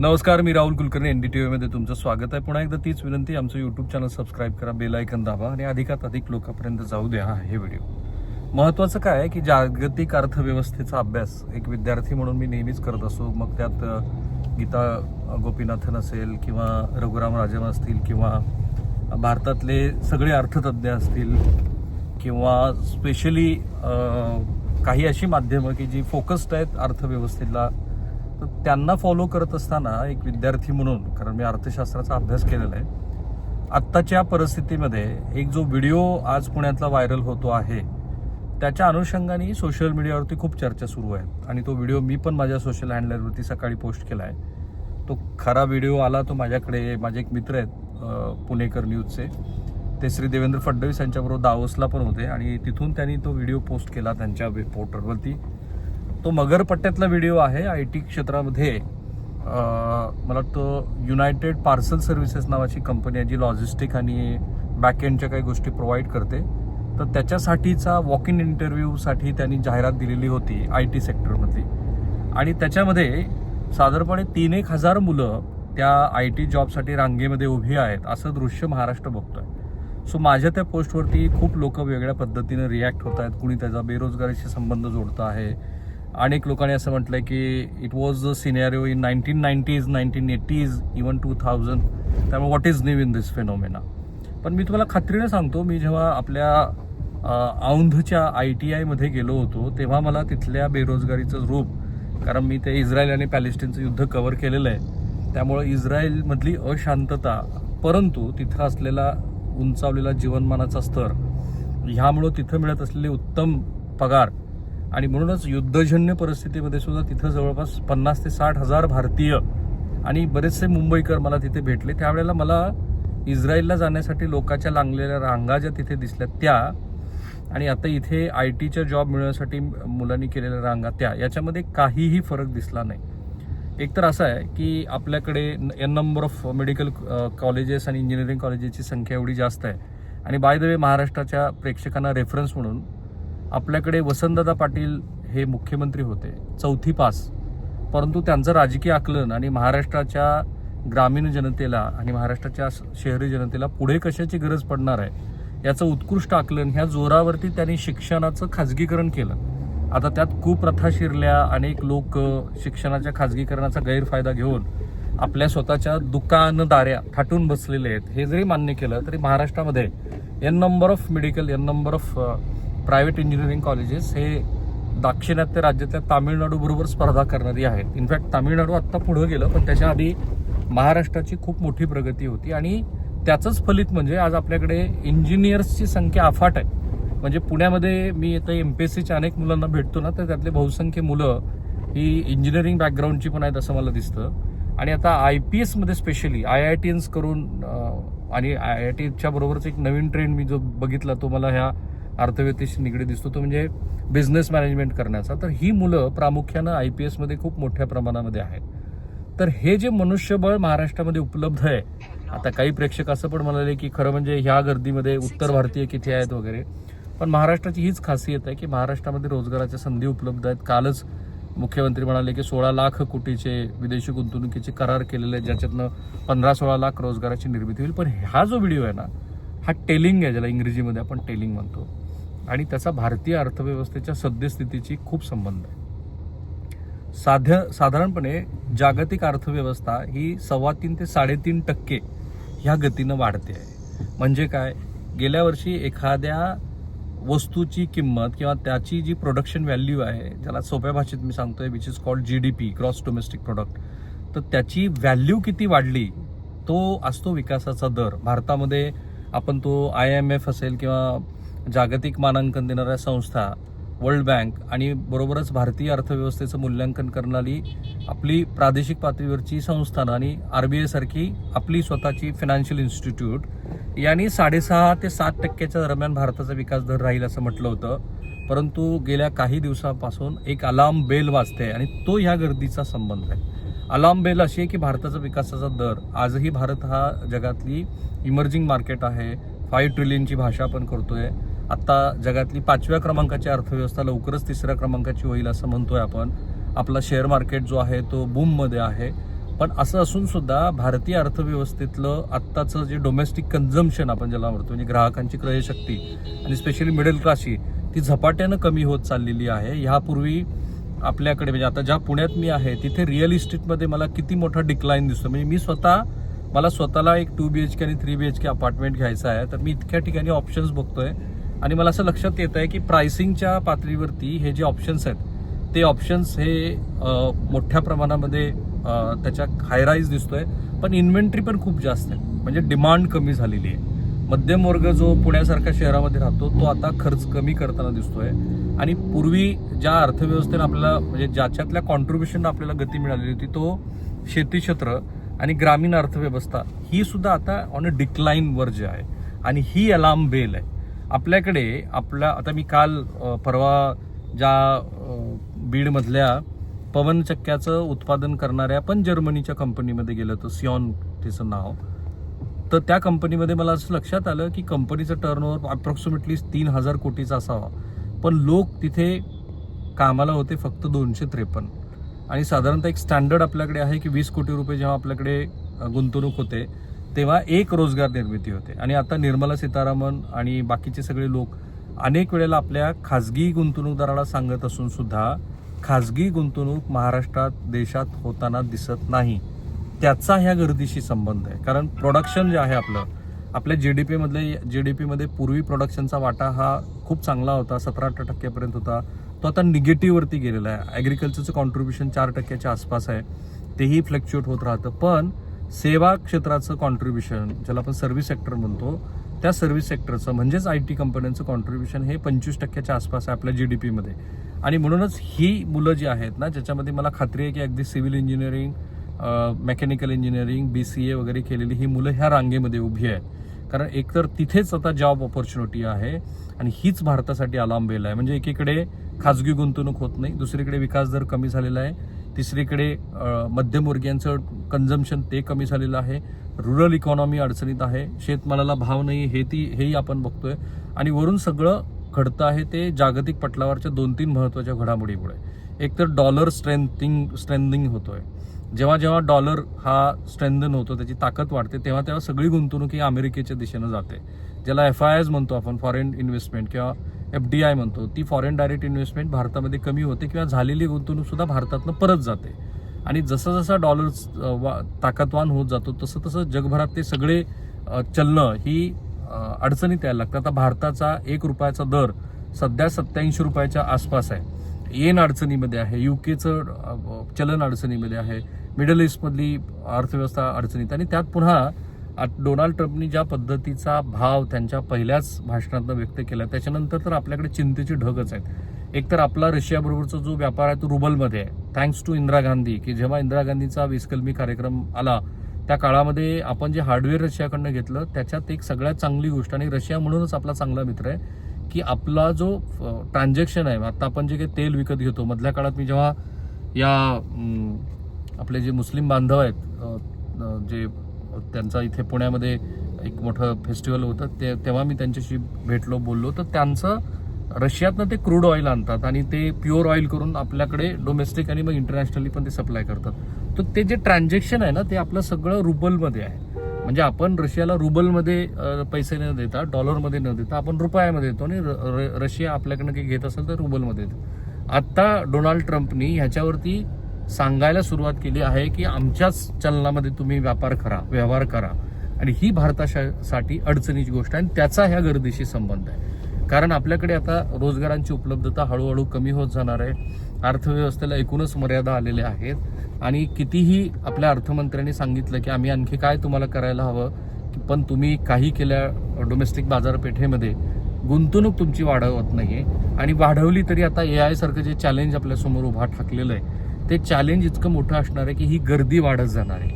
नमस्कार मी Rahul Kulkarni N D T व्हीमध्ये तुमचं स्वागत आहे. पुन्हा एकदा तीच विनंती आमचं यूट्यूब चॅनल सबस्क्राईब करा बेल आयकन दाबा आणि अधिकात अधिक लोकांपर्यंत जाऊ द्या. हा हे व्हिडिओ महत्त्वाचं काय आहे की जागतिक अर्थव्यवस्थेचा अभ्यास एक विद्यार्थी म्हणून मी नेहमीच करत असतो. मग त्यात गीता गोपीनाथन असेल किंवा रघुराम राजन असतील किंवा भारतातले सगळे अर्थतज्ञ असतील किंवा स्पेशली काही अशी माध्यमं की जी फोकस्ड आहेत अर्थव्यवस्थेला तर त्यांना फॉलो करत असताना एक विद्यार्थी म्हणून कारण मी अर्थशास्त्राचा अभ्यास केलेला आहे आत्ताच्या परिस्थितीमध्ये एक जो व्हिडिओ आज पुण्यातला व्हायरल होतो आहे त्याच्या अनुषंगाने सोशल मीडियावरती खूप चर्चा सुरू आहेत आणि तो व्हिडिओ मी पण माझ्या सोशल हँडलरवरती सकाळी पोस्ट केला आहे. तो खरा व्हिडिओ आला तो माझ्याकडे माझे एक मित्र आहेत पुणेकर न्यूजचे ते श्री देवेंद्र फडणवीस यांच्याबरोबर दावोसला पण होते आणि तिथून त्यांनी तो व्हिडिओ पोस्ट केला त्यांच्या वेब पोर्टलवरती तो मगर पट्ट्यातला व्हिडिओ आहे आय टी क्षेत्रामध्ये. मला वाटतं युनायटेड पार्सल सर्व्हिसेस नावाची कंपनी आहे जी लॉजिस्टिक आणि बॅकएंडच्या काही गोष्टी प्रोव्हाइड करते. तर त्याच्यासाठीचा वॉक इन इंटरव्ह्यूसाठी त्यांनी जाहिरात दिलेली होती आय टी सेक्टरमधली आणि त्याच्यामध्ये साधारणपणे तीन एक हजार मुलं त्या आय टी जॉबसाठी रांगेमध्ये उभी आहेत असं दृश्य महाराष्ट्र बघतो आहे सो माझ्या त्या पोस्टवरती खूप लोक वेगळ्या पद्धतीनं रिॲक्ट होत आहेत. कुणी त्याचा बेरोजगारीशी संबंध जोडतं आहे अनेक लोकांनी असं म्हटलंय की it was the scenario in nineteen nineties nineteen eighties even two thousand त्यामुळे what is new in this phenomena पण मी तुम्हाला खात्रीने सांगतो मी जेव्हा आपल्या औंधच्या आय टी आयमध्ये गेलो होतो तेव्हा मला तिथल्या बेरोजगारीचं रूप कारण मी ते इस्रायल आणि पॅलेस्टिनचं युद्ध कव्हर केलेलं आहे. त्यामुळं इस्रायलमधली अशांतता परंतु तिथं असलेला उंचावलेला जीवनमानाचा स्तर ह्यामुळं तिथं मिळत असलेले उत्तम पगार आणि म्हणूनच युद्धजन्य परिस्थितीमध्ये सुद्धा तिथं जवळपास पन्नास ते साठ हजार भारतीय आणि बरेचसे मुंबईकर मला तिथे भेटले. त्यावेळेला मला इस्रायलला जाण्यासाठी लोकांच्या लागलेल्या रांगा ज्या तिथे दिसल्या त्या आणि आता इथे आय टीच्या जॉब मिळवण्यासाठी मुलांनी केलेल्या रांगा त्या याच्यामध्ये काहीही फरक दिसला नाही. एक तर असं आहे की आपल्याकडे n number of medical colleges आणि इंजिनिअरिंग कॉलेजेसची संख्या एवढी जास्त आहे. आणि बाय द वे महाराष्ट्राच्या प्रेक्षकांना रेफरन्स म्हणून आपल्याकडे वसंतदादा पाटील हे मुख्यमंत्री होते. चौथी पास. परंतु त्यांचं राजकीय आकलन आणि महाराष्ट्राच्या ग्रामीण जनतेला आणि महाराष्ट्राच्या शहरी जनतेला पुढे कशाची गरज पडणार आहे याचं उत्कृष्ट आकलन ह्या जोरावरती त्यांनी शिक्षणाचं खाजगीकरण केलं. आता त्यात कुप्रथा शिरल्या अनेक लोक शिक्षणाच्या खाजगीकरणाचा गैरफायदा घेऊन आपल्या स्वतःच्या दुकानदाऱ्या थाटून बसलेले आहेत. हे जरी मान्य केलं तरी महाराष्ट्रामध्ये n number of medical n number of private engineering colleges हे दाक्षिणात्य राज्यातल्या तामिळनाडू बरोबर स्पर्धा करणारी आहेत. इनफॅक्ट तामिळनाडू आत्ता पुढं गेलं पण त्याच्या आधी महाराष्ट्राची खूप मोठी प्रगती होती आणि त्याचंच फलित म्हणजे आज आपल्याकडे इंजिनियर्सची संख्या अफाट आहे. म्हणजे पुण्यामध्ये मी आता एम पी एस सीच्या अनेक मुलांना भेटतो ना तर त्यातले बहुसंख्य मुलं ही इंजिनिअरिंग बॅकग्राऊंडची पण आहेत असं मला दिसतं. आणि आता आय पी एसमध्ये स्पेशली आय आय टी एन्स करून आणि आय आय टीच्या बरोबरच एक नवीन ट्रेंड मी जो बघितला तो मला ह्या अर्थव्यवस्थेशी निगडीत दिसतो तो म्हणजे बिझनेस मॅनेजमेंट करण्याचा. तर ही मुलं प्रामुख्यानं आय पी एसमध्ये खूप मोठ्या प्रमाणामध्ये आहेत. तर हे जे मनुष्यबळ महाराष्ट्रामध्ये उपलब्ध आहे आता काही प्रेक्षक असं पण म्हणाले की खरं म्हणजे ह्या गर्दीमध्ये उत्तर भारतीय किती आहेत वगैरे पण महाराष्ट्राची हीच खासियत आहे की महाराष्ट्रामध्ये रोजगाराच्या संधी उपलब्ध आहेत. कालच मुख्यमंत्री म्हणाले की सोळा लाख कोटीचे विदेशी गुंतवणुकीचे करार केलेले आहेत ज्याच्यातनं पंधरा सोळा लाख रोजगाराची निर्मिती होईल. पण हा जो व्हिडिओ आहे ना हा टेलिंग आहे ज्याला इंग्रजीमध्ये आपण टेलिंग म्हणतो. आणि त्याचा भारतीय अर्थव्यवस्थेच्या सद्यस्थितीची खूप संबंध आहे. साध्य साधारणपणे जागतिक अर्थव्यवस्था ही सव्वा तीन ते साडेतीन टक्के ह्या गतीनं वाढते आहे. म्हणजे काय? गेल्या वर्षी एखाद्या वस्तूची किंमत किंवा त्याची जी प्रोडक्शन व्हॅल्यू आहे ज्याला सोप्या भाषेत मी सांगतोय which is called G D P gross domestic product तर त्याची व्हॅल्यू किती वाढली तो असतो विकासाचा दर. भारतामध्ये आपण तो आय एम एफ असेल किंवा जागतिक मानांकन देणाऱ्या संस्था वर्ल्ड बँक आणि बरोबरच भारतीय अर्थव्यवस्थेचं मूल्यांकन करणारी आपली प्रादेशिक पातळीवरची संस्थानं आणि आर बी आयसारखी आपली स्वतःची फायनान्शियल इन्स्टिट्यूट यांनी साडेसहा ते सात टक्क्याच्या दरम्यान भारताचा विकास दर राहील असं म्हटलं होतं. परंतु गेल्या काही दिवसापासून एक अलार्म बेल वाजते आणि तो ह्या गर्दीचा संबंध आहे. अलार्म बेल अशी आहे की भारताचा विकासाचा दर आजही भारत हा जगातली इमर्जिंग मार्केट आहे. फाईव्ह ट्रिलियनची भाषा आपण करतोय. आत्ता जगातली पाचव्या क्रमांकाची अर्थव्यवस्था लवकरच तिसऱ्या क्रमांकाची होईल असं म्हणतोय आपण. आपला शेअर मार्केट जो आहे तो बूममध्ये आहे. पण असं असून सुद्धा भारतीय अर्थव्यवस्थेतलं आत्ताचं जे डोमेस्टिक कन्झम्पशन आपण ज्याला म्हणतो म्हणजे ग्राहकांची क्रयशक्ती आणि स्पेशली मिडल क्लासची ती झपाट्यानं कमी होत चाललेली आहे. ह्यापूर्वी आपल्याकडे म्हणजे आता ज्या पुण्यात मी आहे तिथे रिअल इस्टेटमध्ये मला किती मोठा डिक्लाईन दिसतो म्हणजे मी स्वतः मला स्वतःला एक टू बी एच के आणि three B H K apartment घ्यायचं आहे. तर मी इतक्या ठिकाणी ऑप्शन्स बघतोय. आणि मला असं लक्षात येत आहे की प्राइसिंगच्या पातळीवरती हे जे ऑप्शन्स आहेत ते ऑप्शन्स हे मोठ्या प्रमाणामध्ये त्याच्या हायराईज दिसतोय पण इन्व्हेंटरी पण खूप जास्त आहे. म्हणजे डिमांड कमी झालेली आहे. मध्यम वर्ग जो पुण्यासारख्या शहरामध्ये राहतो तो आता खर्च कमी करताना दिसतोय. आणि पूर्वी ज्या अर्थव्यवस्थेनं आपल्याला म्हणजे ज्याच्यातल्या कॉन्ट्रीब्युशन आपल्याला गती मिळालेली होती तो शेती क्षेत्र आणि ग्रामीण अर्थव्यवस्था ही सुद्धा आता ऑन अ डिक्लाईन वर जे आहे. आणि ही अलार्म बेल आहे. आपल्याकडे आपला आता मी काल परवा ज्या बीडमधल्या पवनचक्क्याचं उत्पादन करणाऱ्या पण जर्मनीच्या कंपनीमध्ये गेलं होतं सियॉन त्याचं नाव. तर त्या कंपनीमध्ये मला असं लक्षात आलं की कंपनीचं टर्नओव्हर अप्रॉक्सिमेटली तीन हजार कोटीचा असावा. पण लोक तिथे कामाला होते फक्त दोनशे त्रेपन्न. आणि साधारणतः एक स्टँडर्ड आपल्याकडे आहे की वीस कोटी रुपये जेव्हा आपल्याकडे गुंतवणूक होते तेव्हा एक रोजगार निर्मिती होते. आणि आता निर्मला सीतारामन आणि बाकीचे सगळे लोक अनेक वेळेला आपल्या खाजगी गुंतवणूकदाराला सांगत असून सुद्धा खाजगी गुंतवणूक महाराष्ट्रात देशात होताना दिसत नाही. त्याचा ह्या गर्दीशी संबंध आहे. कारण प्रोडक्शन जे आहे आपलं आपल्या जी डी पीमधले जी डी पीमध्ये पूर्वी प्रोडक्शनचा वाटा हा खूप चांगला होता. सतरा अठरा टक्क्यापर्यंत होता. तो आता निगेटिव्हवरती गेलेला आहे. ॲग्रिकल्चरचं कॉन्ट्रीब्युशन चार टक्क्याच्या आसपास आहे. तेही फ्लक्च्युएट होत राहतं. पण सेवा क्षेत्राचं कॉन्ट्रीब्युशन ज्याला आपण सर्व्हिस सेक्टर म्हणतो त्या सर्व्हिस सेक्टरचं म्हणजेच आय टी कंपन्यांचं कॉन्ट्रीब्युशन हे पंचवीस टक्क्याच्या आसपास आहे आपल्या जी डी पीमध्ये आणि म्हणूनच ही मुलं जी आहेत ना ज्याच्यामध्ये मला खात्री आहे की अगदी civil engineering mechanical engineering B C A वगैरे केलेली ही मुलं ह्या रांगेमध्ये उभी आहेत. कारण एकतर तिथेच आता जॉब ऑपॉर्च्युनिटी आहे आणि हीच भारतासाठी अलार्म बेल आहे. म्हणजे एकीकडे खाजगी गुंतवणूक होत नाही दुसरीकडे विकास दर कमी झालेला आहे. तिसरीकडे मध्यमवर्गीयांचं कन्झम्पशन ते कमी झालेलं आहे. रुरल इकॉनॉमी अडचणीत आहे. शेतमालाला भाव नाही हे ती हेही आपण बघतोय. आणि वरून सगळं घडतं आहे ते जागतिक पटलावरच्या दोन तीन महत्त्वाच्या घडामोडीमुळे. एक तर डॉलर स्ट्रेंथिंग स्ट्रेंथिंग होतोय. जेव्हा जेव्हा डॉलर हा स्ट्रेंथन होतो त्याची ताकद वाढते तेव्हा तेव्हा सगळी गुंतवणूक ही अमेरिकेच्या दिशेनं जाते. ज्याला एफ आय आयज म्हणतो आपण फॉरेन इन्व्हेस्टमेंट किंवा एफ डी आय म्हणतो ती फॉरेन डायरेक्ट इन्व्हेस्टमेंट भारतामध्ये कमी होते किंवा झालेली गुंतवणूकसुद्धा भारतातनं परत जाते. आणि जसं जसं डॉलर ताकदवान होत जातो तसं तसं जगभरात ते सगळे चलनं ही अडचणीत यायला लागतात. आता भारताचा एक रुपयाचा दर सध्या सत्याऐंशी रुपयाच्या आसपास आहे. येन अडचणीमध्ये आहे युकेचं चलन अडचणीमध्ये आहे मिडल ईस्टमधली अर्थव्यवस्था अडचणीत आणि त्यात पुन्हा डोनाल्ड ट्रम्पनी ज्या पद्धतीचा भाव त्यांच्या पहिल्याच भाषणातनं व्यक्त केला त्याच्यानंतर तर आपल्याकडे चिंतेची ढगच आहेत. एक तर आपला रशियाबरोबरचा जो व्यापार आहे तो रुबलमध्ये आहे. थँक्स टू इंदिरा गांधी की जेव्हा इंदिरा गांधीचा विस्कलमी कार्यक्रम आला त्या काळामध्ये आपण जे हार्डवेअर रशियाकडनं घेतलं त्याच्यात एक सगळ्यात चांगली गोष्ट आणि रशिया म्हणूनच आपला चांगला मित्र आहे की आपला जो ट्रान्झॅक्शन आहे आता आपण जे काही तेल विकत घेतो मधल्या काळात मी जेव्हा या आपले जे मुस्लिम बांधव आहेत जे त्यांचा इथे पुण्यामध्ये एक मोठं फेस्टिवल होतं. ते तेव्हा मी त्यांच्याशी भेटलो बोललो. तर त्यांचं रशियातनं ते क्रूड ऑइल आणतात आणि ते प्युअर ऑइल करून आपल्याकडे डोमेस्टिक आणि मग इंटरनॅशनली पण ते सप्लाय करतात. तर ते जे ट्रान्झॅक्शन आहे ना ते आपलं सगळं रुबलमध्ये आहे. म्हणजे आपण रशियाला रुबलमध्ये पैसे न देता डॉलरमध्ये न देता आपण रुपयामध्ये देतो आणि र- र- रशिया आपल्याकडनं काही घेत असेल तर रुबलमध्ये देतो. आत्ता डोनाल्ड ट्रम्पनी ह्याच्यावरती सांगायला सुरुवात केली आहे की आमच्याच चलनामध्ये तुम्ही व्यापार करा व्यवहार करा. आणि ही भारतासाठी अडचणीची गोष्ट आहे आणि त्याचा ह्या गर्दीशी संबंध आहे. कारण आपल्याकडे आता रोजगारांची उपलब्धता हळूहळू कमी होत जाणार आहे. अर्थव्यवस्थेला एकूणच मर्यादा आलेल्या आहेत. आणि कितीही आपल्या अर्थमंत्र्यांनी सांगितलं की आम्ही आणखी काय तुम्हाला करायला हवं की पण तुम्ही काही केल्या डोमेस्टिक बाजारपेठेमध्ये गुंतवणूक तुमची वाढवत नाहीये. आणि वाढवली तरी आता ए आयसारखं जे चॅलेंज आपल्यासमोर उभा ठाकलेलं आहे ते चॅलेंज इतकं मोठं असणार आहे की ही गर्दी वाढत जाणार आहे.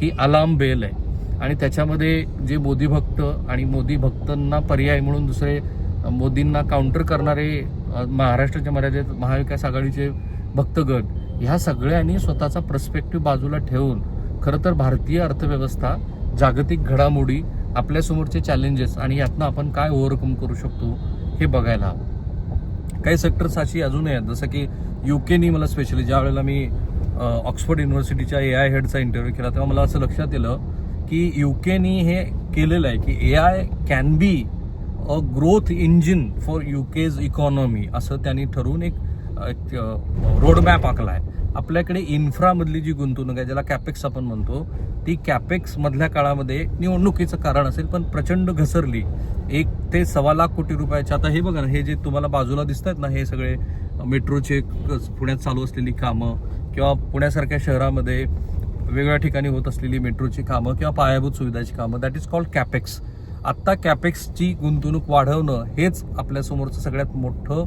ही अलार्म बेल आहे. आणि त्याच्यामध्ये जे मोदी भक्त आणि मोदी भक्तांना पर्याय म्हणून दुसरे मोदींना काउंटर करणारे महाराष्ट्राच्या मर्यादेत महाविकास आघाडीचे भक्तगण ह्या सगळ्यांनी स्वतःचा प्रस्पेक्टिव्ह बाजूला ठेवून खरं तर भारतीय अर्थव्यवस्था जागतिक घडामोडी आपल्यासमोरचे चॅलेंजेस आणि यातनं आपण काय ओव्हरकम करू शकतो हे बघायला हवं. काही सेक्टर्स अशी अजूनही आहेत जसं की युकेनी मला स्पेशली ज्या वेळेला मी ऑक्सफर्ड युनिव्हर्सिटीच्या ए आय हेडचा इंटरव्ह्यू केला तेव्हा मला असं लक्षात येलं की युकेनी हे केलेलं आहे की A I can be a growth engine for UK's economy असं त्यांनी ठरवून एक रोडमॅप आखला आहे. आपल्याकडे इन्फ्रामधली जी गुंतवणूक आहे ज्याला कॅपेक्स आपण म्हणतो ती कॅपेक्समधल्या काळामध्ये निवडणुकीचं कारण असेल पण प्रचंड घसरली. एक ते सव्वा लाख कोटी रुपयाच्या आता हे बघा ना हे जे तुम्हाला बाजूला दिसत आहेत ना हे सगळे मेट्रोचे क- पुण्यात चालू असलेली कामं किंवा पुण्यासारख्या शहरामध्ये वेगवेगळ्या ठिकाणी होत असलेली मेट्रोची कामं किंवा पायाभूत सुविधाची कामं दॅट इज कॉल्ड कॅपेक्स आत्ता कॅपेक्सची गुंतवणूक वाढवणं हेच आपल्यासमोरचं सगळ्यात मोठं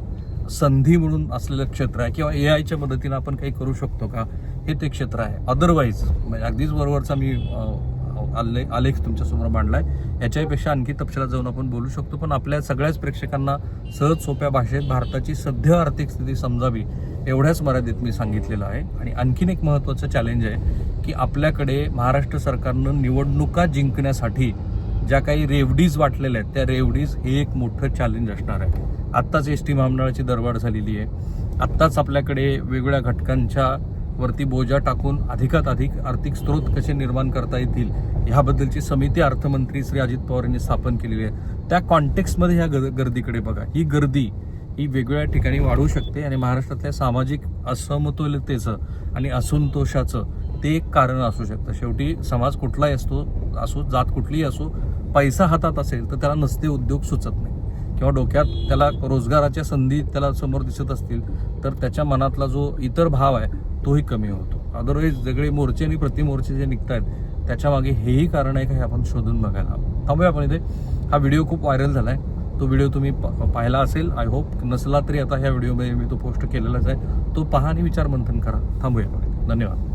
संधी म्हणून असलेलं क्षेत्र आहे. किंवा ए आयच्या मदतीनं आपण काही करू शकतो का? हे ते क्षेत्र आहे. अदरवाईज म्हणजे अगदीच बरोबरचा मी आले आलेख तुमच्यासमोर मांडलाय. याच्यापेक्षा आणखी तपशिलात जाऊन आपण बोलू शकतो पण आपल्या सगळ्याच प्रेक्षकांना सहज सोप्या भाषेत भारताची सध्या आर्थिक स्थिती समजावी एवढ्याच मर्यादेत मी सांगितलेलं आहे. आणि आणखीन एक महत्त्वाचं चॅलेंज आहे की आपल्याकडे महाराष्ट्र सरकारनं निवडणुका जिंकण्यासाठी ज्या काही रेवडीज वाटलेल्या आहेत त्या रेवडीज हे एक मोठं चॅलेंज असणार आहे. आत्ताच एस टी महामंडळाची दरवाढ झालेली आहे. आत्ताच आपल्याकडे वेगवेगळ्या घटकांच्या वरती बोजा टाकून अधिकात अधिक आर्थिक स्रोत कसे निर्माण करता येतील ह्याबद्दलची समिती अर्थमंत्री श्री अजित पवार यांनी स्थापन केलेली आहे. त्या कॉन्टेक्स्टमध्ये ह्या गर- गर्दीकडे बघा. ही गर्दी ही वेगवेगळ्या ठिकाणी वाढू शकते आणि महाराष्ट्रातल्या सामाजिक असमतोलतेचं आणि असंतोषाचं ते एक कारण असू शकतं. शेवटी समाज कुठलाही असतो असो जात कुठलीही असो पैसा हातात असेल तर त्याला नसते उद्योग सुचत नाही. किंवा डोक्यात त्याला रोजगाराच्या संधी त्याला समोर दिसत असतील तर त्याच्या मनातला जो इतर भाव आहे तोही कमी होतो. अदरवाईज सगळे मोर्चे आणि प्रतिमोर्चे जे निघत आहेत त्याच्यामागे हेही कारण आहे का हे आपण शोधून बघायला हवं. थांबूया आपण इथे. हा व्हिडिओ खूप व्हायरल झाला आहे तो व्हिडिओ तुम्ही प- पाहिला असेल. आय होप नसला तरी आता ह्या व्हिडिओमध्ये मी तो पोस्ट केलेलाच आहे. तो पहा आणि विचार मंथन करा. थांबूया धन्यवाद.